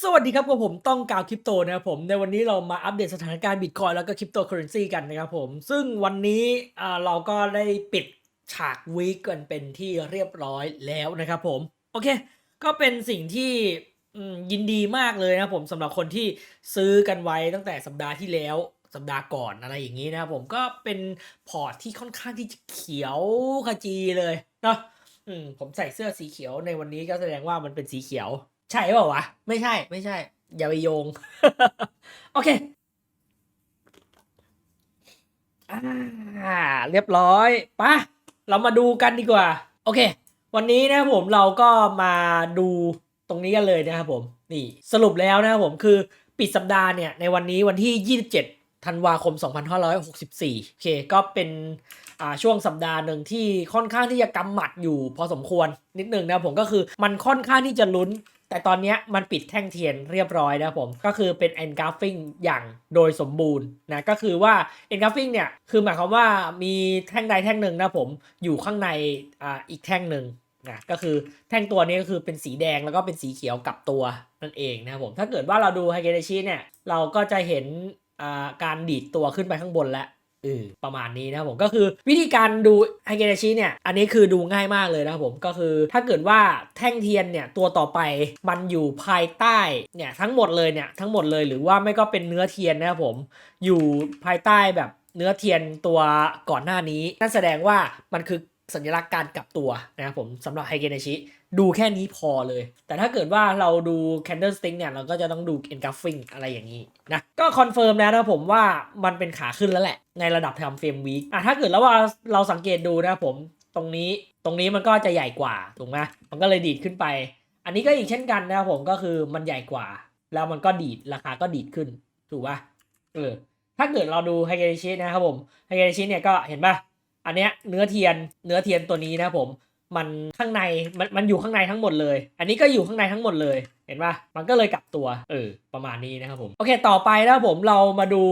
สวัสดีครับกับผมต้องกาวคริปโตนะครับผมในวันนี้เรามาอัปเดตสถานการณ์บิตคอยแล้วก็คริปโตเคอเรนซีกันนะครับผม ซึ่งวันนี้เราก็ได้ปิดฉากวีคกันเป็นที่เรียบร้อยแล้วนะครับผม โอเค ก็เป็นสิ่งที่ยินดีมากเลยนะครับผมสำหรับคนที่ซื้อกันไว้ตั้งแต่สัปดาห์ที่แล้วสัปดาห์ก่อนอะไรอย่างนี้นะครับผมก็เป็นพอร์ตที่ค่อนข้างที่จะเขียวขจีเลยเนาะผมใส่เสื้อสีเขียวในวันนี้ก็แสดงว่ามันเป็นสีเขียว ใช่เปล่าวะ ไม่ใช่ ไม่ใช่ อย่าไปโยง โอเคอ่าเรียบร้อยปะเรามาดูกันดีกว่า โอเค วันนี้นะครับผมเราก็มาดูตรงนี้กันเลยนะครับผม นี่สรุปแล้วนะครับผมคือปิดสัปดาห์เนี่ย ในวันนี้วันที่ 27 ธันวาคม 2564 โอเค ก็เป็นช่วงสัปดาห์หนึ่งที่ค่อนข้างที่จะกำหมัดอยู่พอสมควรนิดนึงนะผมก็คือมันค่อนข้างที่จะลุ้น แต่ตอนนี้มันปิดแท่งเทียนเรียบร้อยนะผม ก็คือเป็น engulfing อย่างโดยสมบูรณ์นะ ก็คือว่า engulfing เนี่ย คือหมายความว่ามีแท่งใดแท่งหนึ่งนะผมอยู่ข้างในอ่าอีกแท่งหนึ่งนะก็คือแท่งตัวนี้ก็คือเป็นสีแดงแล้วก็เป็นสีเขียวกับตัวนั่นเองนะผมถ้าเกิดว่าเราดูไฮเกเดชิเนี่ยเราก็จะเห็นอ่าการดีดตัวขึ้นไปข้างบนแล้ว ประมาณนี้นะครับผมก็คือวิธีการดูไฮเกเดชิเนี่ยอันนี้คือดูง่ายมากเลยนะครับผมก็คือถ้าเกิดว่าแท่งเทียนเนี่ยตัวต่อไปมันอยู่ภายใต้เนี่ยทั้งหมดเลยเนี่ยทั้งหมดเลยหรือว่าไม่ก็เป็นเนื้อเทียนนะครับผมอยู่ภายใต้แบบเนื้อเทียนตัวก่อนหน้านี้ นั่นแสดงว่ามันคือสัญลักษณ์การกลับตัวนะครับผมสำหรับไฮเกเดชิ ดูแค่นี้พอเลย แต่ถ้าเกิดว่าเราดู candlestick เนี่ย เราก็จะต้องดู engulfing อะไรอย่างนี้นะ ก็คอนเฟิร์มแล้วนะผมว่ามันเป็นขาขึ้นแล้วแหละ ในระดับ time frame week อะถ้าเกิดแล้วว่าเราสังเกตดูนะผมตรงนี้ตรงนี้มันก็จะใหญ่กว่าถูกไหมมันก็เลยดีดขึ้นไป อันนี้ก็อีกเช่นกันนะครับผมก็คือมันใหญ่กว่า แล้วมันก็ดีดราคาก็ดีดขึ้นถูกป่ะเออถ้าเกิดเราดูไฮเกเดชินะครับผมไฮเกเดชิเนี่ยก็เห็นป่ะอันเนี้ยเนื้อเทียนเนื้อเทียนตัวนี้นะผม มันข้างในมันมันอยู่ข้างในทั้งหมดเลย อันนี้ก็อยู่ข้างในทั้งหมดเลย ห็นปะมันก็เลยกลับตัว เออ ประมาณนี้นะครับผม โอเค ต่อไปนะครับผมเรามาดู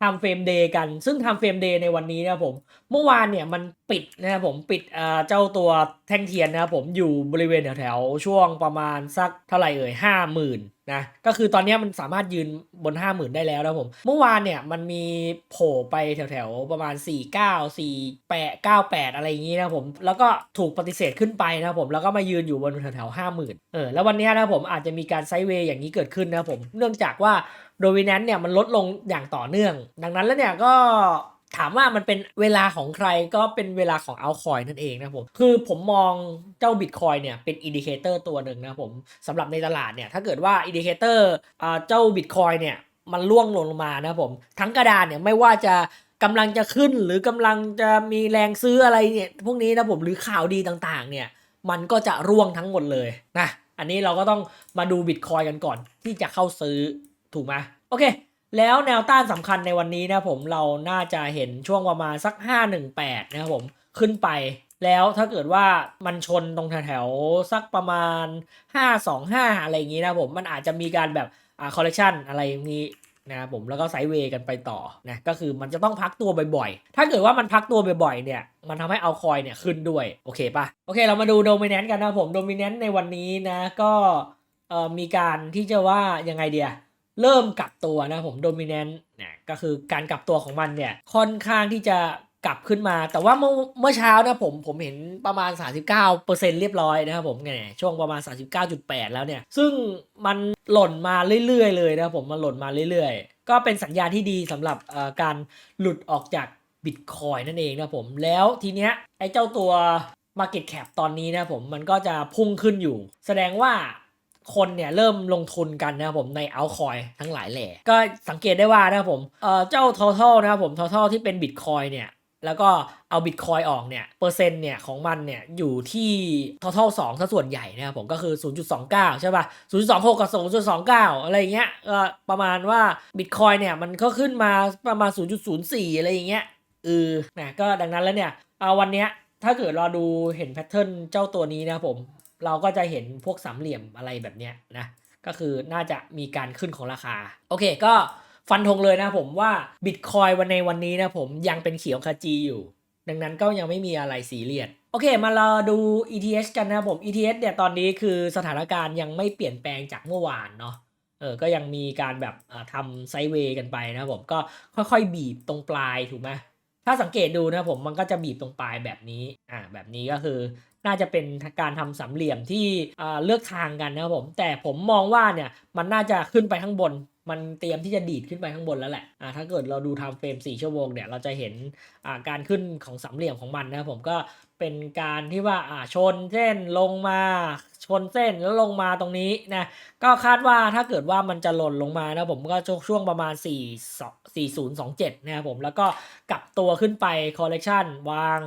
time frame day กัน ซึ่ง time frame day ในวันนี้นะครับผม เมื่อวานเนี่ยมันปิดนะครับผมปิดอ่าเจ้าตัวแท่งเทียนนะครับผมอยู่บริเวณแถวๆช่วงประมาณสักเท่าไหร่เอ่ยห้าหมื่นนะก็คือตอนนี้มันสามารถยืนบน 5 0,000 ได้แล้วนะผม เมื่อวานเนี่ยมันมีโผล่ไปแถวๆ ประมาณ 4 9 4 8 9 8 อะไรอย่างงี้นะผม แล้วก็ถูกปฏิเสธขึ้นไปนะครับผม แล้วก็มายืนอยู่บนแถวๆห้าหมื่นเออแล้ววันนี้นะผมอาจจะมีการไซด์เวย์อย่างนี้เกิดขึ้นนะครับผม เนื่องจากว่าโดมิ n น n เนี่ยมันลดลงอย่างต่อเนื่อง ดังนั้นแล้วเนี่ยก็ถามว่ามันเป็นเวลาของใครก็เป็นเวลาของเอาคอยนั่นเองนะผม คือผมมองเจ้าบิตคอยเนี่ยเป็นอินดิเคเตอร์ตัวหนึ่งนะผมสำหรับในตลาดเนี่ยถ้าเกิดว่าอินดิเคเตอร์เจ้าบิตคอยเนี่ยมันล่วงลงมานะผม ทั้งกระดานเนี่ยไม่ว่าจะกำลังจะขึ้นหรือกำลังจะมีแรงซื้ออะไรเนี่ยพวกนี้นะผมหรือข่าวดีต่างๆเนี่ยมันก็จะร่วงทั้งหมดเลยนะ อันนี้เราก็ต้องมาดูบิตคอยกันก่อนที่จะเข้าซื้อถูกไหมโอเค แล้วแนวต้านสำคัญในวันนี้นะผมเราน่าจะเห็นช่วงประมาณสัก 518 นะครับผมขึ้นไปแล้วถ้าเกิดว่ามันชนตรงแถวๆสักประมาณ 525 อะไรอย่างนี้นะผม มันอาจจะมีการแบบอ่าคอลเลกชันอะไรอย่างนี้ นะครับผมแล้วก็ไซเวย์กันไปต่อนะก็คือมันจะต้องพักตัวบ่อยๆ ถ้าเกิดว่ามันพักตัวบ่อยๆเนี่ยมันทำให้เอาคอยเนี่ยขึ้นด้วย โอเคปะโอเคเรามาดูโดมิเนนต์กันนะผมโดมิเนนต์ในวันนี้นะก็เอ่อมีการที่จะว่ายังไงเดียเริ่มกลับตัวนะผมโดมิเนนต์เนี่ยก็คือการกลับตัวของมันเนี่ยค่อนข้างที่จะ กลับขึ้นมา แต่ว่าเมื่อเมื่อเช้านะผมผมเห็นประมาณ 39%เรียบร้อยนะครับผมเนี่ยช่วงประมาณ 39.8 แล้วเนี่ย ซึ่งมันหล่นมาเรื่อยๆเลยนะผมมันหล่นมาเรื่อยๆ ก็เป็นสัญญาณที่ดีสำหรับการหลุดออกจากบิตคอยนั่นเองนะผมแล้วทีเนี้ยไอ้เจ้าตัว Market Cap ตอนนี้นะผมมันก็จะพุ่งขึ้นอยู่ แสดงว่าคนเนี่ยเริ่มลงทุนกันนะครับผมในเอาคอยทั้งหลายแหล่ก็สังเกตได้ว่านะครับผมเอ่อเจ้า total นะครับผม total ที่เป็น Bitcoin เนี่ย แล้วก็เอาบิตคอยออกเนี่ย เปอร์เซ็นต์เนี่ยของมันเนี่ยอยู่ที่ total 2ซะส่วนใหญ่นะครับผมก็คือ 0.29 ใช่ป่ะ 0.26 กับ 0.29 อะไรอย่างเงี้ยก็ประมาณว่าบิตคอยเนี่ยมันก็ขึ้นมาประมาณ 0.04 อะไรอย่างเงี้ยเออนะก็ดังนั้นแล้วเนี่ยเอาวันเนี้ยถ้าเกิดเราดูเห็นแพทเทิร์นเจ้าตัวนี้นะครับผม เราก็จะเห็นพวกสามเหลี่ยมอะไรแบบเนี้ยนะก็คือน่าจะมีการขึ้นของราคา โอเคก็ ฟันธงเลยนะผมว่าบิตคอยวันในวันนี้นะผมยังเป็นเขียวขจีอยู่ ดังนั้นก็ยังไม่มีอะไรสีเรียสโอเค มาเรอดู ETH กันนะผม ETH เนี่ยตอนนี้คือสถานการณ์ยังไม่เปลี่ยนแปลงจากเมื่อวานเนาะเออก็ยังมีการแบบทำไซด์เวย์กันไปนะผมก็ค่อยๆ บีบตรงปลายถูกไหมถ้าสังเกตดูนะผมมันก็จะบีบตรงปลายแบบนี้อ่าแบบนี้ก็คือน่าจะเป็นการทำสามเหลี่ยมที่เลือกทางกันนะผมแต่ผมมองว่าเนี่ยมันน่าจะขึ้นไปข้างบน มันเตรียมที่จะดีดขึ้นไปข้างบนแล้วแหละอ่าถ้าเกิดเราดูทม์เฟรม 4 ชั่วโมงเนี่ยเราจะเห็นอ่าการขึ้นของสามเหลี่ยมของมันนะครับผมก็เป็นการที่ว่าอ่าชนเส้นลงมาชนเส้นแล้วลงมาตรงนี้นะก็คาดว่าถ้าเกิดว่ามันจะหล่นลงมานะผมก็ช่วงประมาณ 4 4027นะครับผมแล้วก็กลับตัวขึ้นไปคอลเลกชันวาง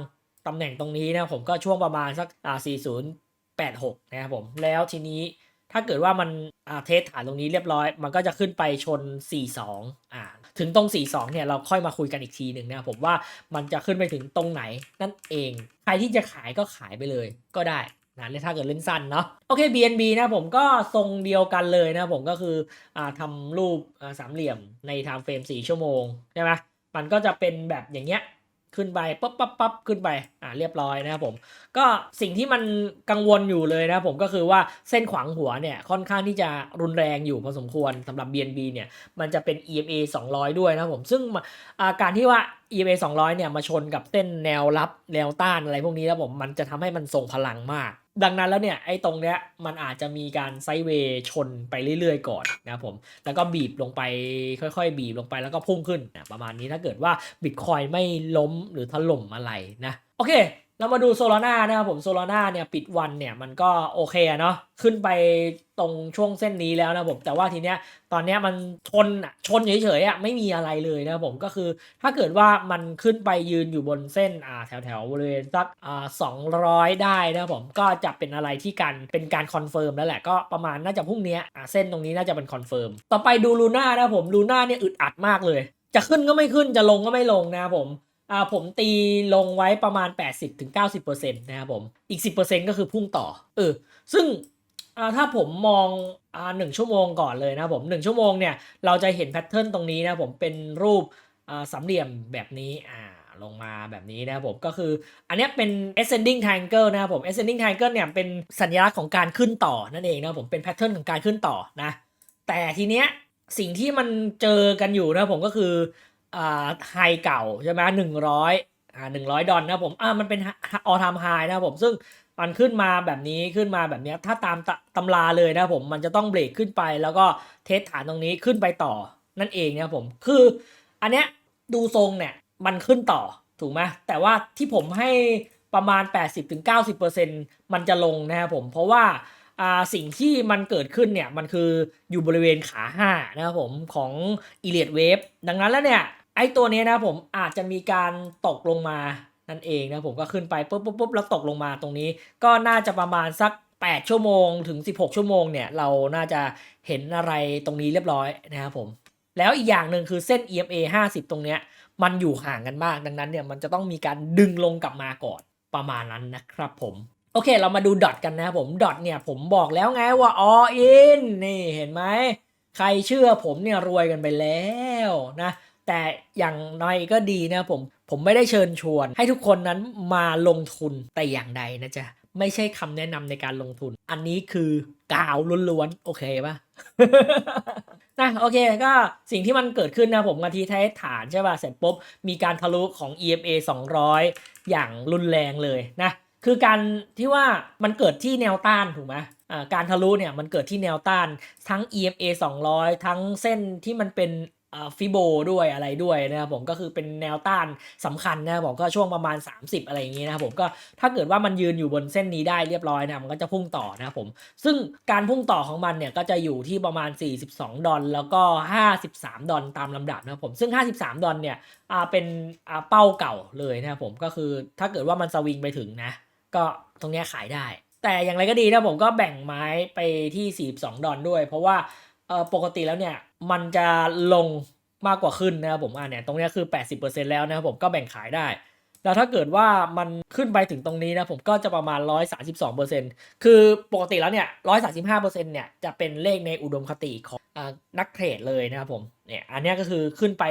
ตำแหน่งตรงนี้นะผมก็ช่วงประมาณสักอ่า4086 นะครับผมแล้วทีนี้ ถ้าเกิดว่ามันเทสฐานตรงนี้เรียบร้อย มันก็จะขึ้นไปชน 42 อ่า ถึงตรง 42 เนี่ยเราค่อยมาคุยกันอีกทีหนึ่งนะผมว่ามันจะขึ้นไปถึงตรงไหนนั่นเอง ใครที่จะขายก็ขายไปเลยก็ได้นะถ้าเกิดเล่นสั้นเนาะโอเค BNB นะผมก็ทรงเดียวกันเลยนะผมก็คืออ่าทำรูปสามเหลี่ยมในไทม์เฟรม4ชั่วโมงใช่ไหมมันก็จะเป็นแบบอย่างเงี้ยขึ้นไปปั๊บปั๊บปั๊บขึ้นไป เรียบร้อยนะครับผม ก็สิ่งที่มันกังวลอยู่เลยนะผมก็คือว่าเส้นขวางหัวเนี่ยค่อนข้างที่จะรุนแรงอยู่พอสมควรสำหรับ BNB เนี่ยมันจะเป็น EMA 200 ด้วยนะผมซึ่งอาการที่ว่า EMA 200 เนี่ยมาชนกับเส้นแนวรับแนวต้านอะไรพวกนี้แล้วผมมันจะทำให้มันทรงพลังมาก ดังนั้นแล้วเนี่ยไอ้ตรงเนี้ยมันอาจจะมีการไซเวย์ชนไปเรื่อยๆก่อนนะครับผมแล้วก็บีบลงไปค่อยๆ บีบลงไปแล้วก็พุ่งขึ้นนะประมาณนี้ถ้าเกิดว่าบิตคอยไม่ล้มหรือถล่มอะไรนะ เค เรามาดูโซลาร่านะครับผมโซลาร่าเนี่ยปิดวันเนี่ยมันก็โอเคอะเนาะขึ้นไปตรงช่วงเส้นนี้แล้วนะผมแต่ว่าทีเนี้ยตอนเนี้ยมันชนอะชนเฉยๆอะไม่มีอะไรเลยนะผมก็คือถ้าเกิดว่ามันขึ้นไปยืนอยู่บนเส้นอ่าแถวแถวๆบริเวณสักอ่าสองร้อยได้นะผมก็จะเป็นอะไรที่การเป็นการคอนเฟิร์มแล้วแหละก็ประมาณน่าจะพรุ่งนี้อ่าเส้นตรงนี้น่าจะเป็นคอนเฟิร์มต่อไปดูลูน่านะผมลูน่าเนี่ยอึดอัดมากเลย จะขึ้นก็ไม่ขึ้นจะลงก็ไม่ลงนะผม อ่าผมตีลงไว้ประมาณ 80-90%นะครับผม อีก 10%ก็คือพุ่งต่อ เออ ซึ่งอ่าถ้าผมมองอ่าหนึ่งชั่วโมงก่อนเลยนะผมหนึ่งชั่วโมงเนี่ย เราจะเห็นแพทเทิร์นตรงนี้นะผมเป็นรูปอ่าสามเหลี่ยมแบบนี้อ่าลงมาแบบนี้นะครับผมก็คืออันนี้เป็น ascending triangle นะครับผม ascending triangle เนี่ยเป็นสัญลักษณ์ของการขึ้นต่อนั่นเองนะผมเป็นแพทเทิร์นของการขึ้นต่อนะแต่ทีเนี้ยสิ่งที่มันเจอกันอยู่นะผมก็คือ อ่าไฮเก่าใช่ไหมหนึ่งร้อยอ่าหนึ่งร้อยดอลนะผมอ่ามันเป็นออทามไฮนะผมซึ่งมันขึ้นมาแบบนี้ขึ้นมาแบบนี้ถ้าตามตำราเลยนะผมมันจะต้องเบรกขึ้นไปแล้วก็เทสฐานตรงนี้ขึ้นไปต่อนั่นเองนะผมคืออันเนี้ยดูทรงเนี่ยมันขึ้นต่อถูกไหมแต่ว่าที่ผมให้ประมาณ 80-90%มันจะลงนะครับผมเพราะว่าสิ่งที่มันเกิดขึ้นเนี่ยมันคืออยู่บริเวณขา5นะครับผมของ e l i o t Wave ดังนั้นแล้วเนี่ย ไอตัวนี้นะผมอาจจะมีการตกลงมานั่นเองนะผมก็ขึ้นไปปุ๊บปุ๊บปุ๊บแล้วตกลงมาตรงนี้ ก็น่าจะประมาณสัก 8 ชั่วโมงถึง 16 ชั่วโมงเนี่ยเราน่าจะเห็นอะไรตรงนี้เรียบร้อยนะครับผมแล้วอีกอย่างหนึ่งคือเส้น EMA 50 ตรงเนี้ยมันอยู่ห่างกันมากดังนั้นเนี่ยมันจะต้องมีการดึงลงกลับมาก่อนประมาณนั้นนะครับผมโอเค เรามาดูดอทกันนะครับผมดอทเนี่ยผมบอกแล้วไงว่า all in นี่เห็นไหมใครเชื่อผมเนี่ยรวยกันไปแล้วนะ แต่อย่างน้อยก็ดีนะผม ผมไม่ได้เชิญชวน ให้ทุกคนนั้นมาลงทุนแต่อย่างใดนะจ๊ะ ไม่ใช่คำแนะนำในการลงทุน อันนี้คือกาวล้วนๆ โอเคปะนะโอเคก็สิ่งที่มันเกิดขึ้นนะผมกะทิท้ายฐานใช่ป่ะ เสร็จปุ๊บ มีการทะลุของ EMA 200 อย่างรุนแรงเลยนะ คือการที่ว่ามันเกิดที่แนวต้านถูกไหมอ่าการทะลุเนี่ยมันเกิดที่แนวต้านทั้ง EMA 200 ทั้งเส้นที่มันเป็นอ่า ฟิโบด้วยอะไรด้วยนะครับผมก็คือเป็นแนวต้านสำคัญนะครับผมก็ช่วงประมาณ 30 อะไรอย่างงี้นะครับผมก็ถ้าเกิดว่ามันยืนอยู่บนเส้นนี้ได้เรียบร้อยนะมันก็จะพุ่งต่อนะครับผมซึ่งการพุ่งต่อของมันเนี่ยก็จะอยู่ที่ประมาณ 42 ดอลแล้วก็ 53 ดอลตามลำดับนะครับผมซึ่ง 53 ดอลเนี่ยเป็นเป้าเก่าเลยนะครับผมก็คือถ้าเกิดว่ามันสวิงไปถึงนะ ก็ตรงเนี้ยขายได้ แต่อย่างไรก็ดีนะผมก็แบ่งไม้ไปที่ 42 ดอลด้วย เพราะว่าปกติแล้วเนี่ย มันจะลงมากกว่าขึ้นนะครับผมอ่าเนี่ยตรงนี้คือ 80%แล้วนะครับผมก็แบ่งขายได้ แล้วถ้าเกิดว่ามันขึ้นไปถึงตรงนี้นะผมก็จะประมาณ 132%คือปกติแล้วเนี่ย 135%เนี่ยจะเป็นเลขในอุดมคติของอนักเทรดเลยนะครับผมเนี่ยอันนี้ก็คือขึ้นไป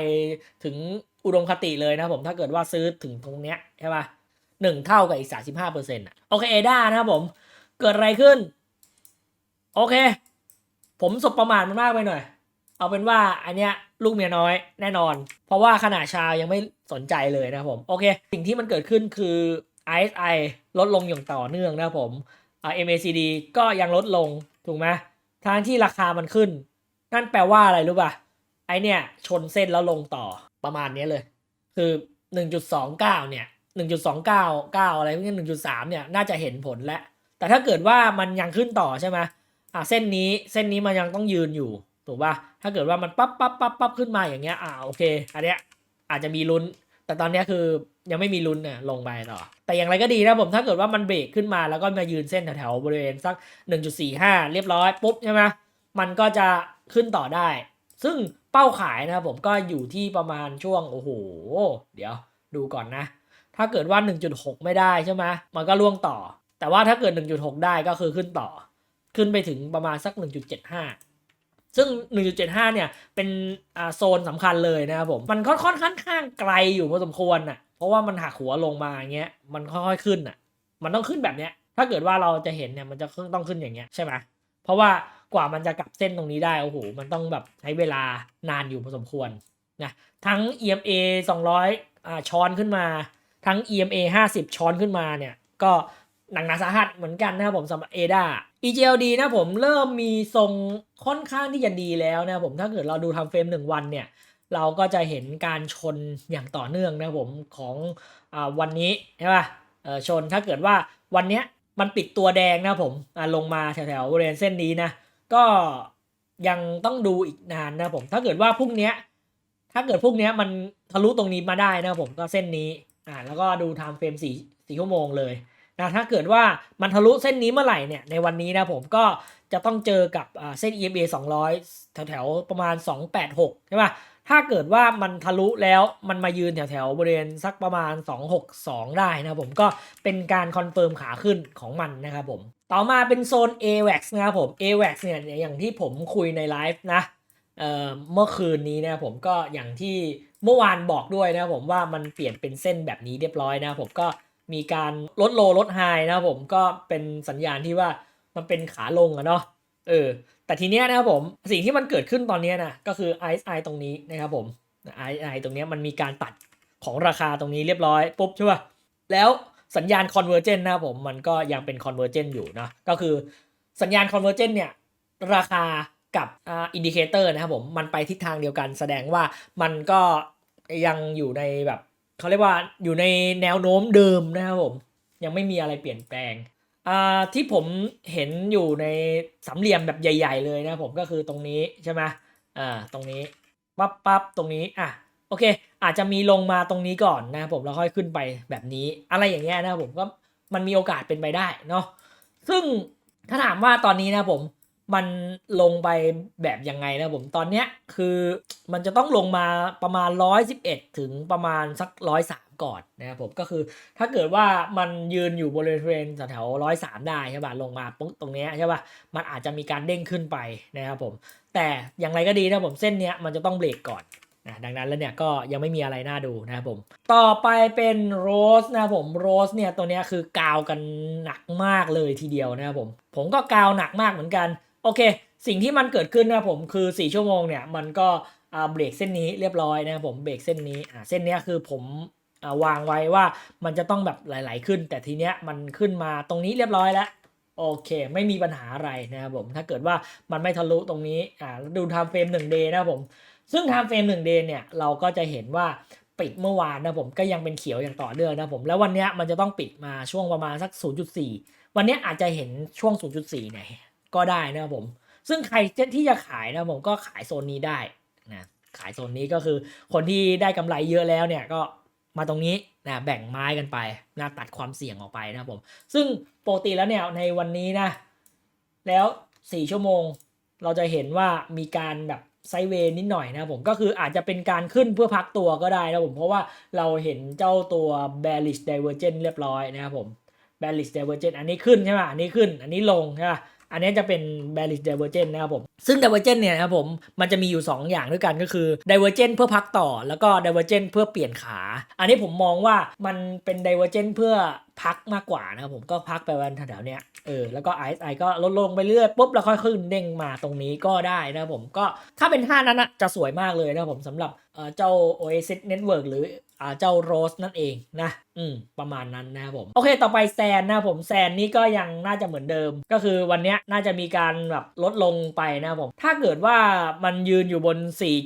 ถึงอุดมคติเลยนะครับผมถ้าเกิดว่าซื้อถึงตรงเนี้ยใช่ป่ะหนึ่งเท่ากับอีก35%อะโอเคเอด้านะครับผม เกิดอะไรขึ้น โอเค ผมสบประมาทมันมากไปหน่อย เอาเป็นว่าอันเนี้ยลูกเมียน้อยแน่นอน เพราะว่าขนาดชายังไม่สนใจเลยนะผม โอเค สิ่งที่มันเกิดขึ้นคือ ISI ลดลงอย่างต่อเนื่องนะผมอ่า MACD ก็ยังลดลงถูกไหมทางที่ราคามันขึ้น นั่นแปลว่าอะไรรู้ป่ะ ไอเนี่ยชนเส้นแล้วลงต่อประมาณนี้เลย คือ 1.29 เนี่ย 1.299 อะไรพวกนี้1.3 เนี่ย น่าจะเห็นผลแล้ว แต่ถ้าเกิดว่ามันยังขึ้นต่อใช่ไหมอะเส้นนี้เส้นนี้มันยังต้องยืนอยู่ ถูกป่ะถ้าเกิดว่ามันปั๊บปั๊บปั๊บปั๊บขึ้นมาอย่างเงี้ยอ่าโอเค อันเนี้ยอาจจะมีลุ้น แต่ตอนเนี้ยคือยังไม่มีลุ้นน่ยลงไปต่อ แต่อย่างไรก็ดีนะผมถ้าเกิดว่ามันเบรกขึ้นมาแล้วก็มายืนเส้นแถวๆบริเวณสัก 1.45 เรียบร้อยปุ๊บใช่ไหมมันก็จะขึ้นต่อได้ ซึ่งเป้าขายนะผมก็อยู่ที่ประมาณช่วงโอ้โหเดี๋ยวดูก่อนนะ ถ้าเกิดว่า 1.6 ไม่ได้ใช่ไหมมันก็ล่วงต่อ แต่ว่าถ้าเกิด 1.6 ได้ก็คือขึ้นต่อ ขึ้นไปถึงประมาณสัก 1.75 ซึ่ง 1.75 เนี่ย เป็นโซนสำคัญเลยนะครับผม มันค่อนค่อนข้างข้างไกลอยู่พอสมควรน่ะ เพราะว่ามันหักหัวลงมาอย่างเงี้ย มันค่อยๆขึ้นน่ะ มันต้องขึ้นแบบเนี้ย ถ้าเกิดว่าเราจะเห็นเนี่ย มันจะต้องขึ้นอย่างเงี้ยใช่ไหมเพราะว่ากว่ามันจะกลับเส้นตรงนี้ได้ โอ้โห มันต้องแบบใช้เวลานานอยู่พอสมควรนะ ทั้ง EMA 200อ่าช้อนขึ้นมา ทั้ง EMA 50 ช้อนขึ้นมาเนี่ย ก็ หนักหนาสาหัสเหมือนกันนะครับผมสำหรับ ADA EGLD นะผมเริ่มมีทรงค่อนข้างที่จะดีแล้วนะผมถ้าเกิดเราดูทำเฟรม1วันเนี่ย เราก็จะเห็นการชนอย่างต่อเนื่องนะผมของอวันนี้ใช่ป่ะชนถ้าเกิดว่าวันเนี้ยมันปิดตัวแดงนะผมลงมาแถวๆบริเวณเส้นนี้นะ ก็ยังต้องดูอีกนานนะผมถ้าเกิดว่าพรุ่งนี้ถ้าเกิดพวกเนี้มันทะลุตรงนี้มาได้นะผมก็เส้นนี้อ่าแล้วก็ดูไทม์เฟรมสี่สี่ชั่วโมงเลย นะถ้าเกิดว่ามันทะลุเส้นนี้เมื่อไหร่เนี่ยในวันนี้นะผมก็จะต้องเจอกับเส้น EMA 200 แถวๆประมาณ 286 ใช่ป่ะถ้าเกิดว่ามันทะลุแล้วมันมายืนแถวๆบริเวณสักประมาณ 262 ได้นะผมก็เป็นการคอนเฟิร์มขาขึ้นของมันนะครับผม ต่อมาเป็นโซน AWAX นะครับผม AWAX เนี่ยอย่างที่ผมคุยในไลฟ์นะเอ่อเมื่อคืนนี้นะผมก็อย่างที่เมื่อวานบอกด้วยนะผมว่ามันเปลี่ยนเป็นเส้นแบบนี้เรียบร้อยนะผมก็ มีการลดโลลดไฮนะครับผมก็เป็นสัญญาณที่ว่ามันเป็นขาลงอะเนาะเออแต่ทีเนี้ยนะครับผมสิ่งที่มันเกิดขึ้นตอนนี้นะก็คือ RSI ตรงนี้นะครับผม RSI ตรงนี้มันมีการตัดของราคาตรงนี้เรียบร้อยปุ๊บใช่ป่ะแล้วสัญญาณ convergent นะครับผมมันก็ยังเป็น convergent อยู่นะก็คือสัญญาณ convergent เนี่ยราคากับอ่าอินดิเคเตอร์นะครับผมมันไปทิศทางเดียวกันแสดงว่ามันก็ยังอยู่ในแบบ เขาเรียกว่าอยู่ในแนวโน้มเดิมนะครับผม ยังไม่มีอะไรเปลี่ยนแปลงอ่าที่ผมเห็นอยู่ในสามเหลี่ยมแบบใหญ่ ๆ เลยนะผมก็คือตรงนี้ใช่ไหมอ่าตรงนี้ปั๊บปั๊บตรงนี้อะโอเค อาจจะมีลงมาตรงนี้ก่อนนะครับผมแล้วค่อยขึ้นไปแบบนี้ อะไรอย่างเงี้ยนะผมก็มันมีโอกาสเป็นไปได้เนาะซึ่งถ้าถามว่าตอนนี้นะผม มันลงไปแบบยังไงนะผมตอนเนี้ยคือมันจะต้องลงมาประมาณ 111 ถึงประมาณสัก 103 ก่อนนะครับผมก็คือถ้าเกิดว่ามันยืนอยู่บริเวณแถวๆ103ได้ใช่ป่ะลงมาปุ๊บตรงเนี้ยใช่ป่ะมันอาจจะมีการเด้งขึ้นไปนะครับผมแต่อย่างไรก็ดีนะผมเส้นเนี้ยมันจะต้องเบรกก่อนนะดังนั้นแล้วเนี่ยก็ยังไม่มีอะไรน่าดูนะครับผม ต่อไปเป็นโรสนะผมโรสเนี่ยตัวเนี้ยคือกาวกันหนักมากเลยทีเดียวนะครับผม ผมก็กาวหนักมากเหมือนกัน โอเค สิ่งที่มันเกิดขึ้นนะผมคือ 4 ชั่วโมงเนี่ยมันก็เบรกเส้นนี้เรียบร้อยนะครับผมเบรกเส้นนี้อ่าเส้นนี้คือผมอวางไว้ว่ามันจะต้องแบบไหลๆขึ้น แต่ทีเนี้ยมันขึ้นมาตรงนี้เรียบร้อยแล้วโอเค ไม่มีปัญหาอะไรนะครับผมถ้าเกิดว่ามันไม่ทะลุตรงนี้อ่าดูไทม์เฟรม1 day นะครับผมซึ่งไทม์เฟรม1 day เนี่ยเราก็จะเห็นว่าปิดเมื่อวานนะผมก็ยังเป็นเขียวอย่างต่อเนื่องนะผมแล้ววันเนี้ยมันจะต้องปิดมาช่วงประมาณสัก 0.4 วันเนี้ยอาจจะเห็นช่วง 0.4เนี่ย ก็ได้นะครับผม ซึ่งใครที่จะขายนะผมก็ขายโซนนี้ได้นะขายโซนนี้ก็คือคนที่ได้กำไรเยอะแล้วเนี่ยก็มาตรงนี้นะแบ่งไม้กันไปนะตัดความเสี่ยงออกไปนะครับผม ซึ่งปกติแล้วเนี่ยในวันนี้นะ แล้ว 4 ชั่วโมงเราจะเห็นว่ามีการแบบไซเวย์นิดหน่อยนะครับผมก็คืออาจจะเป็นการขึ้นเพื่อพักตัวก็ได้นะครับผมเพราะว่าเราเห็นเจ้าตัว bearish divergence เรียบร้อยนะครับผม bearish divergence อันนี้ขึ้นใช่ไหมอันนี้ขึ้น อันนี้ลงใช่ไหม อันนี้จะเป็น bearish divergence นะครับผม ซึ่ง divergence เนี่ยนะครับผม มันจะมีอยู่ 2 อย่างด้วยกันก็คือ divergence เพื่อพักต่อ แล้วก็ divergence เพื่อเปลี่ยนขา อันนี้ผมมองว่ามันเป็น divergence เพื่อพักมากกว่านะครับผมก็พักไปวันแถวๆเนี้ยเออแล้วก็ RSI ก็ลดลงไปเรื่อยปุ๊บแล้วค่อยขึ้นเด้งมาตรงนี้ก็ได้นะครับผมก็ถ้าเป็นท่านั้นอะจะสวยมากเลยนะครับผมสำหรับเจ้า Oasis Network หรือเจ้า Rose นั่นเองนะอืมประมาณนั้นนะครับผมโอเค ต่อไปแซนนะผมแซนนี่ก็ยังน่าจะเหมือนเดิม ก็คือวันนี้น่าจะมีการแบบลดลงไปนะครับผม ถ้าเกิดว่ามันยืนอยู่บน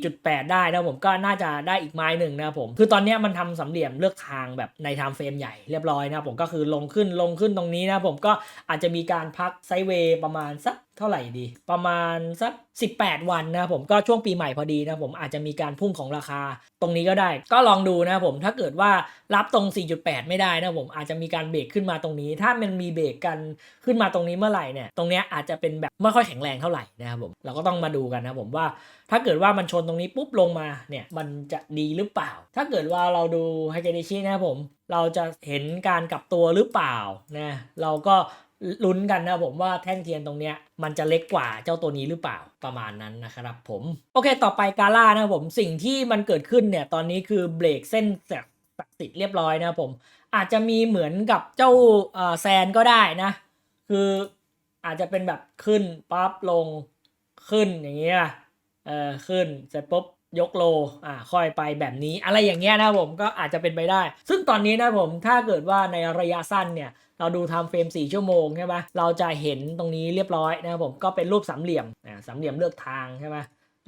4.8 ได้นะผมก็น่าจะได้อีกไม้หนึ่งนะครับผม คือตอนนี้มันทำสาเหลี่ยมเลือกทางแบบในไทม์เฟรมใหญ่เรียบร้อยนะผมก็คือลงขึ้นลงขึ้นตรงนี้นะผมก็อาจจะมีการพักไซเวย์ประมาณสักเท่าไหร่ดี ประมาณสัก 18 วันนะผมก็ช่วงปีใหม่พอดีนะผมอาจจะมีการพุ่งของราคา ตรงนี้ก็ได้ ก็ลองดูนะผมถ้าเกิดว่ารับตรง4.8 ไม่ได้นะผมอาจจะมีการเบรกขึ้นมาตรงนี้ ถ้ามันมีเบรกกันขึ้นมาตรงนี้เมื่อไหร่เนี่ยตรงเนี้ยอาจจะเป็นแบบไม่ค่อยแข็งแรงเท่าไหร่นะครับผมเราก็ต้องมาดูกันนะผมว่าถ้าเกิดว่ามันชนตรงนี้ปุ๊บลงมาเนี่ยมันจะดีหรือเปล่า ถ้าเกิดว่าเราดูไฮเกนิชินะครับผมเราจะเห็นการกลับตัวหรือเปล่านะเราก็ลุ้นกันนะผมว่าแท่งเทียนตรงเนี้ยมันจะเล็กกว่าเจ้าตัวนี้หรือเปล่าประมาณนั้นนะครับผม โอเค ต่อไปกาล่านะครับผมสิ่งที่มันเกิดขึ้นเนี่ยตอนนี้คือเบรกเส้นแติดเรียบร้อยนะผม อาจจะมีเหมือนกับเจ้าแซนก็ได้นะ คืออาจจะเป็นแบบขึ้นปั๊บลงขึ้นอย่างเงี้ยเออขึ้นเสร็จปุ๊บยกโลอ่าค่อยไปแบบนี้ อะไรอย่างเงี้ยนะผมก็อาจจะเป็นไปได้ ซึ่งตอนนี้นะผมถ้าเกิดว่าในระยะสั้นเนี่ย เราดูทม์เฟรม 4 ชั่วโมงใช่ไหมเราจะเห็นตรงนี้เรียบร้อยนะผมก็เป็นรูปสามเหลี่ยมอ่าสามเหลี่ยมเลือกทางใช่ไหม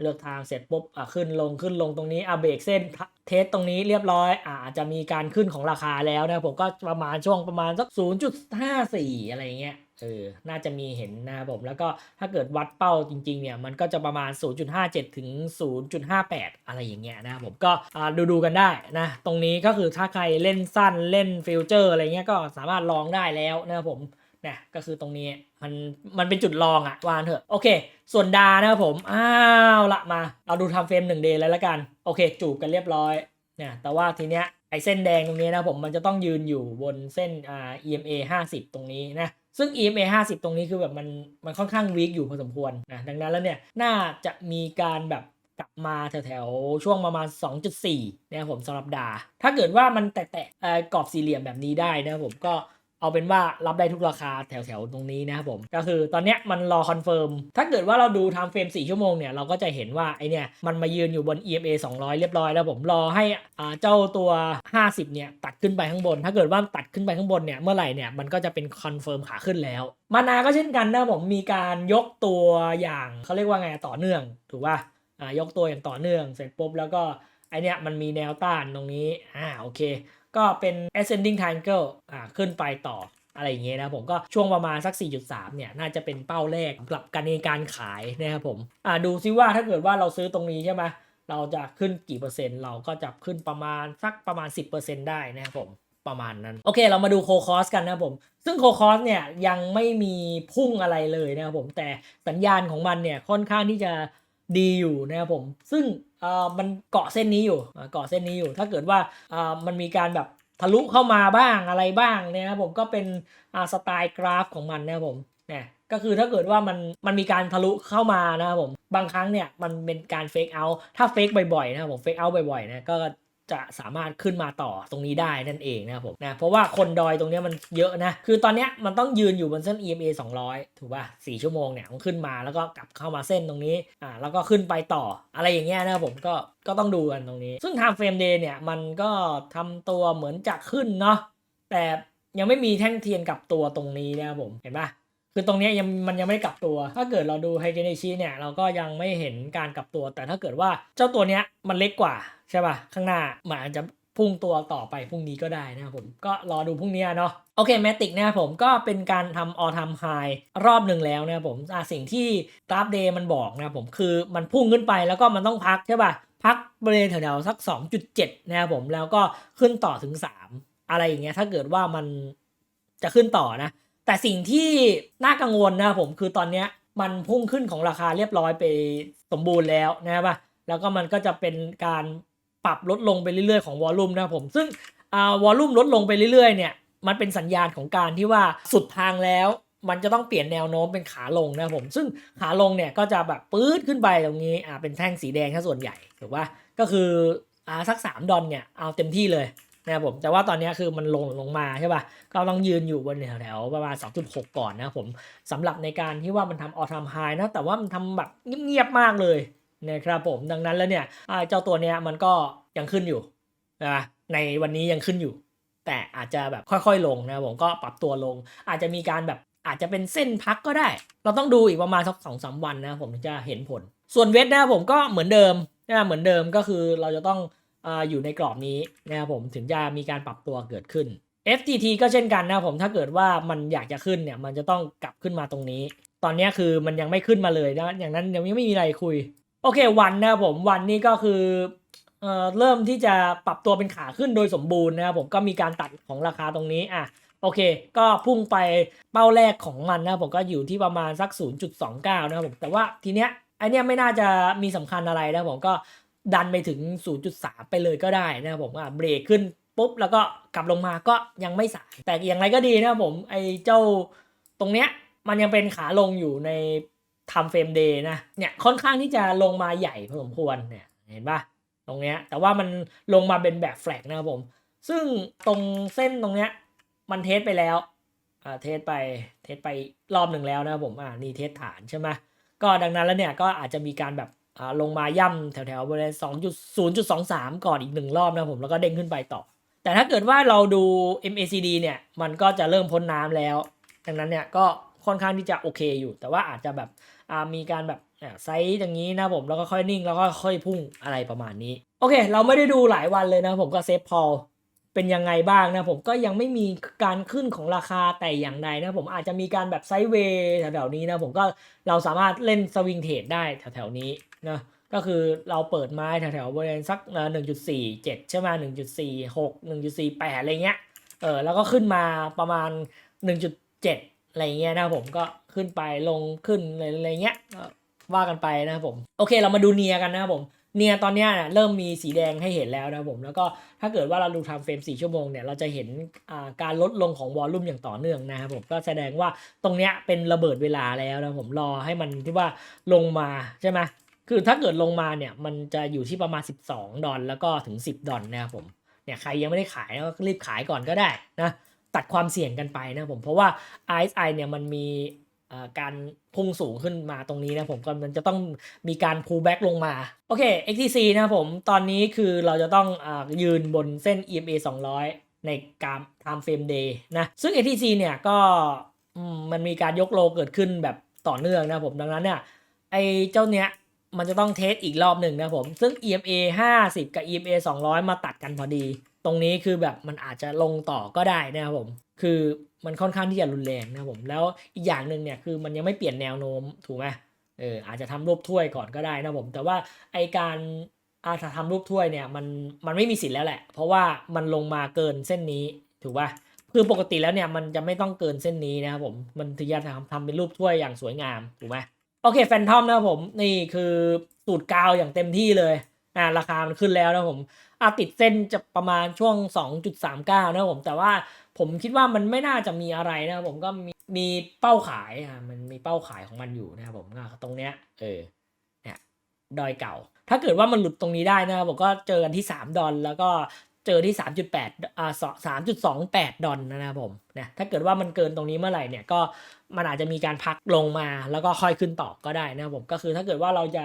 เลือกทางเสร็จปุ๊บอะขึ้นลงขึ้นลงตรงนี้อะเบรกเส้นเทสตรงนี้เรียบร้อยอะอาจจะมีการขึ้นของราคาแล้วนะผมก็ประมาณช่วงประมาณสัก 0.54 อะไรเงี้ยเออน่าจะมีเห็นนะครับผมแล้วก็ถ้าเกิดวัดเป้าจริงๆเนี่ยมันก็จะประมาณ 0.57 ถึง 0.58 อะไรอย่างเงี้ยนะครับผมก็อ่าดูดูกันได้นะตรงนี้ก็คือถ้าใครเล่นสั้นเล่นฟิวเจอร์อะไรเงี้ยก็สามารถลองได้แล้วนะครับผมนะก็คือตรงนี้ มันมันเป็นจุดลองอะวานเถอะโอเค ส่วนดานะครับผมอ้าวละมา เราดูทำเฟรม1เดย์แล้วละกัน โอเค จูบกันเรียบร้อยเนี่ยแต่ว่าทีเนี้ยไอเส้นแดงตรงนี้นะผมมันจะต้องยืนอยู่บนเส้นอ่า EMA 50 ตรงนี้นะซึ่ง EMA 50 ตรงนี้คือแบบมันมันค่อนข้างวีคอยู่พอสมควรนะดังนั้นแล้วเนี่ยน่าจะมีการแบบกลับมาแถวๆ ช่วงประมาณ 2.4 นะครับผมสำหรับดา ถ้าเกิดว่ามันแตะๆกรอบสี่เหลี่ยมแบบนี้ได้นะครับผมก็ เอาเป็นว่ารับได้ทุกราคาแถวๆตรงนี้นะครับผม ก็คือตอนเนี้ยมันรอคอนเฟิร์ม ถ้าเกิดว่าเราดูไทม์เฟรม4ชั่วโมงเนี่ย เราก็จะเห็นว่าไอเนี่ยมันมายืนอยู่บน EMA 200 เรียบร้อยแล้วผมรอให้อ่าเจ้าตัว 50 เนี่ย ตัดขึ้นไปข้างบน ถ้าเกิดว่าตัดขึ้นไปข้างบนเนี่ยเมื่อไหร่เนี่ยมันก็จะเป็นคอนเฟิร์มขาขึ้นแล้วมานาก็เช่นกันนะผมมีการยกตัวอย่างเขาเรียกว่าไงต่อเนื่องถูกป่ะอ่ายกตัวอย่างต่อเนื่องเสร็จปุ๊บแล้วก็ไอเนี่ยมันมีแนวต้านตรงนี้อ่าโอเคก็เป็น ascending triangle อ่าขึ้นไปต่ออะไรอย่างเงี้ยนะผมก็ช่วงประมาณสัก 4.3 เนี่ย น่าจะเป็นเป้าแรกสำหรับการในการขายนะครับผมอ่าดูซิว่าถ้าเกิดว่าเราซื้อตรงนี้ใช่ไหมเราจะขึ้นกี่เปอร์เซ็นต์ เราก็จะขึ้นประมาณสักประมาณ 10%ได้นะครับผมประมาณนั้น โอเค เรามาดูโคคอสกันนะครับผม ซึ่งโคคอสเนี่ยยังไม่มีพุ่งอะไรเลยนะครับผมแต่สัญญาณของมันเนี่ยค่อนข้างที่จะ ดีอยู่นะครับผม ซึ่งมันเกาะเส้นนี้อยู่เกาะเส้นนี้อยู่ ถ้าเกิดว่ามันมีการแบบทะลุเข้ามาบ้างอะไรบ้างเนี่ยนะครับผมก็เป็นสไตล์กราฟของมันนะครับผมเนี่ยก็คือถ้าเกิดว่ามันมันมีการทะลุเข้ามานะครับผมบางครั้งเนี่ยมันเป็นการเฟกเอาถ้าเฟกบ่อยๆนะครับผมเฟกเอาบ่อยๆนะก็ จะสามารถขึ้นมาต่อตรงนี้ได้นั่นเองนะครับผมนะเพราะว่าคนดอยตรงนี้มันเยอะนะ คือตอนนี้มันต้องยืนอยู่บนเส้น EMA 200 ถูกป่ะ4ชั่วโมงเนี่ยมันขึ้นมาแล้วก็กลับเข้ามาเส้นตรงนี้อ่าแล้วก็ขึ้นไปต่ออะไรอย่างเงี้ยนะครับผมก็ก็ต้องดูกันตรงนี้ ซึ่ง time frame day เนี่ยมันก็ทำตัวเหมือนจะขึ้นเนาะแต่ยังไม่มีแท่งเทียนกลับตัวตรงนี้นะครับผมเห็นป่ะคือตรงนี้ยังมันยังไม่กลับตัว ถ้าเกิดเราดูไฮเกเนชิเนี่ยเราก็ยังไม่เห็นการกลับตัว แต่ถ้าเกิดว่าเจ้าตัวเนี้ยมันเล็กกว่า ใช่ป่ะ ข้างหน้ามันอาจจะพุ่งตัวต่อไปพรุ่งนี้ก็ได้นะครับผมก็รอดูพรุ่งนี้เนาะโอเคแมติกนะครับผมก็เป็นการทำออทำไฮรอบหนึ่งแล้วนะครับผมสิ่งที่กราฟเดย์มันบอกนะครับผมคือมันพุ่งขึ้นไปแล้วก็มันต้องพักใช่ป่ะพักบริเวณแถวๆสัก 2.7 นะครับผมแล้วก็ขึ้นต่อถึง 3 อะไรอย่างเงี้ยถ้าเกิดว่ามันจะขึ้นต่อนะ แต่สิ่งที่น่ากังวลนะครับผมคือตอนเนี้ยมันพุ่งขึ้นของราคาเรียบร้อยไปสมบูรณ์แล้วนะครับป่ะแล้วก็มันก็จะเป็นการ ปรับลดลงไปเรื่อยๆของวอลลุ่มนะครับผม ซึ่งอวอลลุ่มลดลงไปเรื่อยๆเนี่ยมันเป็นสัญญาณของการที่ว่าสุดทางแล้วมันจะต้องเปลี่ยนแนวโน้มเป็นขาลงนะครับผม ซึ่งขาลงเนี่ยก็จะแบบปื๊ดขึ้นไปตรงนี้อ่าเป็นแท่งสีแดงถ้าส่วนใหญ่ถูกป่ะก็คืออ่าสัก 3 ดอลเนี่ยเอาเต็มที่เลยนะครับผมแต่ว่าตอนนี้คือมันลงลงมาใช่ป่ะก็ต้องยืนอยู่บนแถวๆประมาณ 2.6 ก่อนนะครับผมสำหรับในการที่ว่ามันทำออทามไฮนะแต่ว่ามันทำแบบเงียบๆมากเลย นะครับผมดังนั้นแล้วเนี่ยเจ้าตัวเนี้ยมันก็ยังขึ้นอยู่นะในวันนี้ยังขึ้นอยู่ แต่อาจจะแบบค่อยๆลงนะผมก็ปรับตัวลง อาจจะมีการแบบอาจจะเป็นเส้นพักก็ได้ เราต้องดูอีกประมาณสักสองสามวันนะผมถึงจะเห็นผล ส่วนเวทนะผมก็เหมือนเดิมนะเหมือนเดิมก็คือเราจะต้องอยู่ในกรอบนี้นะครับผมถึงจะมีการปรับตัวเกิดขึ้น FTT ก็เช่นกันนะผมถ้าเกิดว่ามันอยากจะขึ้นเนี่ยมันจะต้องกลับขึ้นมาตรงนี้ ตอนนี้คือมันยังไม่ขึ้นมาเลยนะอย่างนั้นยังไม่มีอะไรคุย โอเควันนะครับผมวันนี้ก็คือเอ่อเริ่มที่จะปรับตัวเป็นขาขึ้นโดยสมบูรณ์นะครับผมก็มีการตัดของราคาตรงนี้อะโอเค ก็พุ่งไปเป้าแรกของมันนะผมก็อยู่ที่ประมาณสัก 0.29 นะครับผมแต่ว่าทีเนี้ยไอเนี้ยไม่น่าจะมีสำคัญอะไรนะผมก็ดันไปถึง 0.3 ไปเลยก็ได้นะครับผมอะเบรกขึ้นปุ๊บแล้วก็กลับลงมาก็ยังไม่สายแต่อย่างไรก็ดีนะครับผมไอเจ้าตรงเนี้ยมันยังเป็นขาลงอยู่ใน ทำเฟรมเดย์นะ เนี่ยค่อนข้างที่จะลงมาใหญ่พอสมควรเนี่ยเห็นปะตรงเนี้ยแต่ว่ามันลงมาเป็นแบบแฟลกนะครับผม ซึ่งตรงเส้นตรงเนี้ยมันเทสไปแล้วอ่าเทสไปเทสไปรอบหนึ่งแล้วนะครับผมอ่านี่เทสฐานใช่ไหมก็ดังนั้นแล้วเนี่ยก็อาจจะมีการแบบอ่าลงมาย่ำแถวๆบริเวณสองจุดศูนย์จุดสองสามก่อนอีกหนึ่งรอบนะครับผมแล้วก็เด้งขึ้นไปต่อ แต่ถ้าเกิดว่าเราดู MACD เนี่ยมันก็จะเริ่มพ้นน้ำแล้ว ดังนั้นเนี่ยก็ค่อนข้างที่จะโอเคอยู่ แต่ว่าอาจจะแบบ มีการแบบไซส์อย่างนี้นะผมแล้วก็ค่อยนิ่งแล้วก็ค่อยพุ่งอะไรประมาณนี้ โอเค เราไม่ได้ดูหลายวันเลยนะผมก็เซฟพอลเป็นยังไงบ้างนะผมก็ยังไม่มีการขึ้นของราคาแต่อย่างใดนะผมอาจจะมีการแบบไซด์เวย์แถวๆนี้นะผมก็เราสามารถเล่นสวิงเทรดได้แถวๆนี้นะก็คือเราเปิดไม้แถวๆบริเวณสักหนึ่งจุดสี่เจ็ดใช่ไหมหนึ่งจุดสี่หกหนึ่งจุดสี่แปดอะไรเงี้ยเออแล้วก็ขึ้นมาประมาณ 1.7 อะไรเงี้ยนะผมก็ขึ้นไปลงขึ้นอะไรเงี้ยว่ากันไปนะครับผม โอเคเรามาดูเนียกันนะครับผมเนียตอนเนี้ยเริ่มมีสีแดงให้เห็นแล้วนะครับผมแล้วก็ถ้าเกิดว่าเราดูไทม์เฟรม 4 ชั่วโมงเนี่ยเราจะเห็นการลดลงของวอลลุ่มอย่างต่อเนื่องนะครับผมก็แสดงว่าตรงเนี้ยเป็นระเบิดเวลาแล้วนะผมรอให้มันที่ว่าลงมาใช่ไหมคือถ้าเกิดลงมาเนี่ยมันจะอยู่ที่ประมาณ 12 ดอลแล้วก็ถึง 10 ดอลนะครับผมเนี่ยใครยังไม่ได้ขายก็รีบขายก่อนก็ได้นะ ตัดความเสี่ยงกันไปนะผมเพราะว่า RSI เนี่ยมันมีการพุ่งสูงขึ้นมาตรงนี้นะผมก็มันจะต้องมีการ pull back ลงมา โอเค XTC นะผมตอนนี้คือเราจะต้องอยืนบนเส้น EMA 200 ในการ time frame day นะ ซึ่ง XTC เนี่ยก็มันมีการยกโลเกิดขึ้นแบบต่อเนื่องนะผมดังนั้นเนี่ยไอ้เจ้าเนี้ยมันจะต้องเทสอีกรอบหนึ่งนะผม ซึ่ง EMA 50 กับ EMA 200 มาตัดกันพอดี รงนี้คือแบบมันอาจจะลงต่อก็ได้นะครับผม คือมันค่อนข้างที่จะรุนแรงนะครับผม แล้วอีกอย่างหนึ่งเนี่ยคือมันยังไม่เปลี่ยนแนวโน้มถูกไหมเอออาจจะทำรูปถ้วยก่อนก็ได้นะครับผม แต่ว่าไอการอาจจะทำรูปถ้วยเนี่ยมันมันไม่มีสิทธิ์แล้วแหละ เพราะว่ามันลงมาเกินเส้นนี้ถูกป่ะคือปกติแล้วเนี่ยมันจะไม่ต้องเกินเส้นนี้นะครับผมมันถึงจะทำทำเป็นรูปถ้วยอย่างสวยงามถูกไหมโอเคแฟนทอมนะครับผมนี่คือสูตรกาวอย่างเต็มที่เลยอ่าราคามันขึ้นแล้วนะผม อาติดเส้นจะประมาณช่วง 2.39 นะครับผมแต่ว่าผมคิดว่ามันไม่น่าจะมีอะไรนะครับผมก็มีมีเป้าขายอ่ามันมีเป้าขายของมันอยู่นะครับผมตรงเนี้ยเออเนี่ยดอยเก่า ถ้าเกิดว่ามันหลุดตรงนี้ได้นะครับผมก็เจอกันที่ 3 ดอลแล้วก็เจอที่ 3.8อ่า3.28 ดอลนะครับผมนะถ้าเกิดว่ามันเกินตรงนี้เมื่อไหร่เนี่ยก็มันอาจจะมีการพักลงมาแล้วก็ค่อยขึ้นต่อก็ได้นะครับผมก็คือถ้าเกิดว่าเราจะ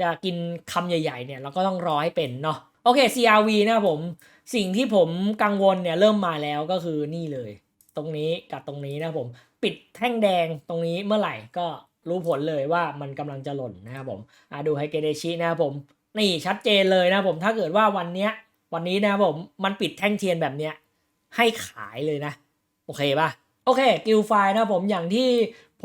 จะกินคำใหญ่ๆเนี่ยเราก็ต้องรอให้เป็นเนาะ โอเค CRV นะครับผมสิ่งที่ผมกังวลเนี่ยเริ่มมาแล้วก็คือนี่เลย ตรงนี้กับตรงนี้นะครับผมปิดแท่งแดงตรงนี้เมื่อไหร่ก็รู้ผลเลยว่ามันกำลังจะหล่นนะครับผมอะดูไฮเกเดชินะครับผมนี่ชัดเจนเลยนะครับผมถ้าเกิดว่าวันเนี้ยวันนี้นะครับผมมันปิดแท่งเทียนแบบเนี้ยให้ขายเลยนะ โอเคป่ะโอเคกิลไฟนะครับผมอย่างที่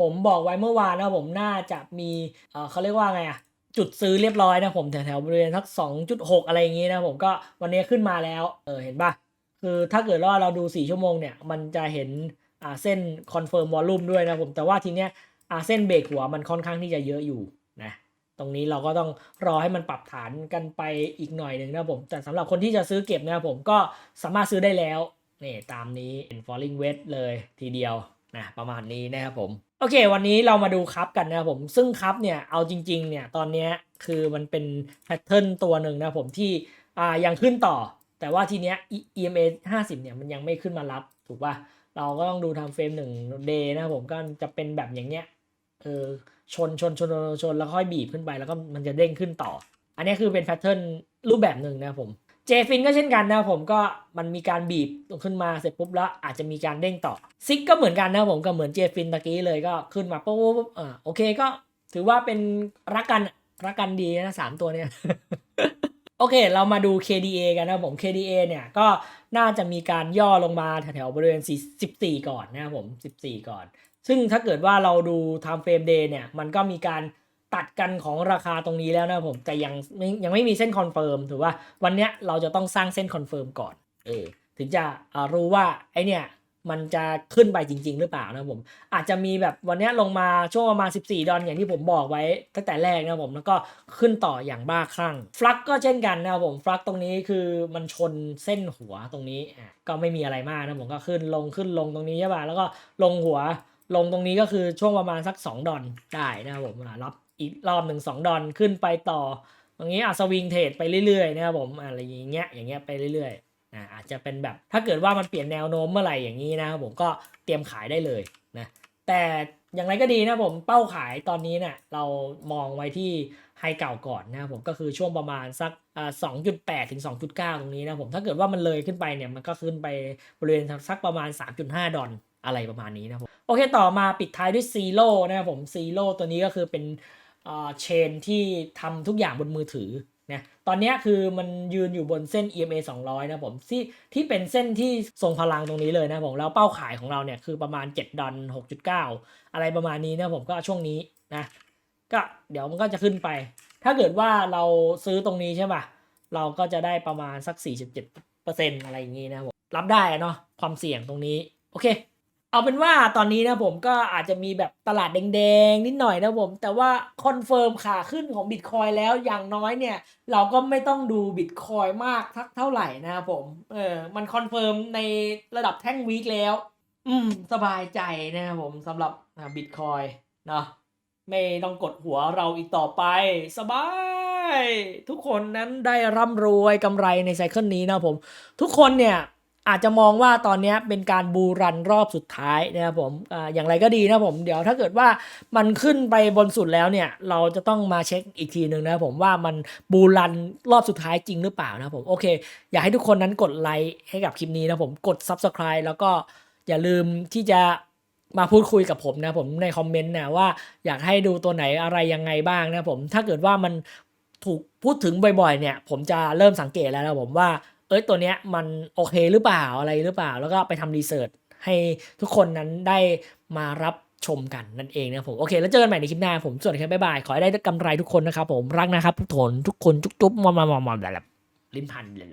ผมบอกไว้เมื่อวานนะครับผมน่าจะมีเออเขาเรียกว่าไงอะ จุดซื้อเรียบร้อยนะผมแถวๆบริเวณทัก2.6 อะไรอย่างงี้นะผมก็วันนี้ขึ้นมาแล้วเออเห็นป่ะคือถ้าเกิดว่าเราดู 4 ชั่วโมงเนี่ย มันจะเห็นอ่าเส้นคอนเฟิร์มวอลลุ่มด้วยนะผมแต่ว่าทีเนี้ยอ่าเส้นเบรกหัวมันค่อนข้างที่จะเยอะอยู่นะตรงนี้เราก็ต้องรอให้มันปรับฐานกันไปอีกหน่อยหนึ่งนะผมแต่สำหรับคนที่จะซื้อเก็บนะผมก็สามารถซื้อได้แล้วนี่ตามนี้เป็น falling wedge เลยทีเดียว นะประมาณนี้นะครับผม โอเค วันนี้เรามาดูคัพกันนะครับผมซึ่งคัพเนี่ยเอาจริง ๆ เนี่ยตอนนี้คือมันเป็นแพทเทิร์นตัวหนึ่งนะครับผมที่อ่ายังขึ้นต่อ แต่ว่าทีเนี้ย EMA 50 เนี่ยมันยังไม่ขึ้นมารับถูกป่ะเราก็ต้องดูทำเฟรมหนึ่งเดย์นะครับผมก็จะเป็นแบบอย่างเนี้ยเออชนชนชนชนชนแล้วค่อยบีบขึ้นไปแล้วก็มันจะเด้งขึ้นต่อ อันนี้คือเป็นแพทเทิร์นรูปแบบหนึ่งนะครับผม เจฟินก็เช่นกันนะผมก็มันมีการบีบขึ้นมาเสร็จปุ๊บแล้วอาจจะมีการเด้งต่อซิกก็เหมือนกันนะผมก็เหมือนเจฟินตะกี้เลยก็ขึ้นมาปุ๊บปุ๊บอ่าโอเคก็ถือว่าเป็นรักกันรักกันดีนะสามตัวเนี่ยโอเค เรามาดู KDA กันนะผม KDA เนี่ยก็น่าจะมีการย่อลงมาแถวๆบริเวณ 14 ก่อนนะครับผม 14 ก่อน ซึ่งถ้าเกิดว่าเราดู time frame day เนี่ย มันก็มีการ ตัดกันของราคาตรงนี้แล้วนะครับผม แต่ยังไม่ยังไม่มีเส้นคอนเฟิร์มถือว่าวันเนี้ยเราจะต้องสร้างเส้นคอนเฟิร์มก่อนเออถึงจะรู้ว่าไอเนี่ยมันจะขึ้นไปจริง ๆ หรือเปล่านะครับผม อาจจะมีแบบวันนี้ลงมาช่วงประมาณ 14 ดอลอย่างที่ผมบอกไว้ตั้งแต่แรกนะครับผมแล้วก็ขึ้นต่ออย่างบ้าคลั่งฟลักก็เช่นกันนะครับผมฟลักตรงนี้คือมันชนเส้นหัวตรงนี้อะก็ไม่มีอะไรมากนะผมก็ขึ้นลงขึ้นลงตรงนี้ใช่ป่ะแล้วก็ลงหัวลงตรงนี้ก็คือช่วงประมาณสัก 2 ดอลได้นะครับผมรับ อีกรอบหนึ่ง2ดอลขึ้นไปต่อ ตรงนี้อะสวิงเทรดไปเรื่อยๆนะครับผมอะไรอย่างเงี้ยอย่างเงี้ยไปเรื่อยๆนะอาจจะเป็นแบบถ้าเกิดว่ามันเปลี่ยนแนวโน้มเมื่อไหร่อย่างนี้นะครับผมก็เตรียมขายได้เลยนะแต่อย่างไรก็ดีนะผมเป้าขายตอนนี้เนี่ยเรามองไว้ที่ไฮเก่าก่อนนะครับผมก็คือช่วงประมาณสักสอ่า2.8ถึง2.9ตรงนี้นะผมถ้าเกิดว่ามันเลยขึ้นไปเนี่ยมันก็ขึ้นไปบริเวณสักประมาณ3.5ดห้าดอลอะไรประมาณนี้นะผมโอเคต่อมาปิดท้ายด้วยซีโร่นะครับผมซีโร่ตัวนี้ก็คือเป็น เชนที่ทำทุกอย่างบนมือถือนะตอนนี้คือมันยืนอยู่บนเส้น EMA 200 นะผมที่ที่เป็นเส้นที่ทรงพลังตรงนี้เลยนะผมแล้วเป้าขายของเราเนี่ยคือประมาณ 7 ดอล6.9 อะไรประมาณนี้นะผมก็ช่วงนี้นะก็เดี๋ยวมันก็จะขึ้นไป ถ้าเกิดว่าเราซื้อตรงนี้ใช่ป่ะ เราก็จะได้ประมาณสัก 47%อะไรอย่างนี้นะผมรับได้เนาะความเสี่ยงตรงนี้ โอเค เอาเป็นว่าตอนนี้นะผมก็อาจจะมีแบบตลาดแดงๆ นิดหน่อยนะผม แต่ว่าคอนเฟิร์มขาขึ้นของบิตคอยแล้วอย่างน้อยเนี่ย เราก็ไม่ต้องดูบิตคอยมากทักเท่าไหร่นะผมเออมันคอนเฟิร์มในระดับแท่งวีคแล้ว อืม สบายใจนะครับผมสำหรับบิตคอยเนาะไม่ต้องกดหัวเราอีกต่อไป สบายทุกคนนั้นได้ร่ำรวยกำไรในไซเคิลนี้นะผม ทุกคนเนี่ย อาจจะมองว่าตอนนี้เป็นการบูรันรอบสุดท้ายนะครับผมออย่างไรก็ดีนะผมเดี๋ยวถ้าเกิดว่ามันขึ้นไปบนสุดแล้วเนี่ยเราจะต้องมาเช็คอีกทีหนึ่งนะผมว่ามันบูรันรอบสุดท้ายจริงหรือเปล่านะผมโอเค อยากให้ทุกคนนั้นกดไลค์ให้กับคลิปนี้นะผมกด Subscribe แล้วก็อย่าลืมที่จะมาพูดคุยกับผมนะผมในคอมเมนต์นะว่าอยากให้ดูตัวไหนอะไรยังไงบ้างนะผมถ้าเกิดว่ามันถูกพูดถึงบ่อยๆเนี่ย ผมจะเริ่มสังเกตแล้วนะผมว่า เอ้ยตัวเนี้ยมันโอเคหรือเปล่าอะไรหรือเปล่า แล้วก็ไปทำรีเสิร์ชให้ทุกคนนั้นได้มารับชมกันนั่นเองนะผมโอเคแล้วเจอกันใหม่ในคลิปหน้าผมสวัสดีครับบ๊ายบาย ขอให้ได้กำไรทุกคนนะครับผมรักนะครับทุกคนทุกคนจุ๊บๆมามามามแบบลิ้นพันเลย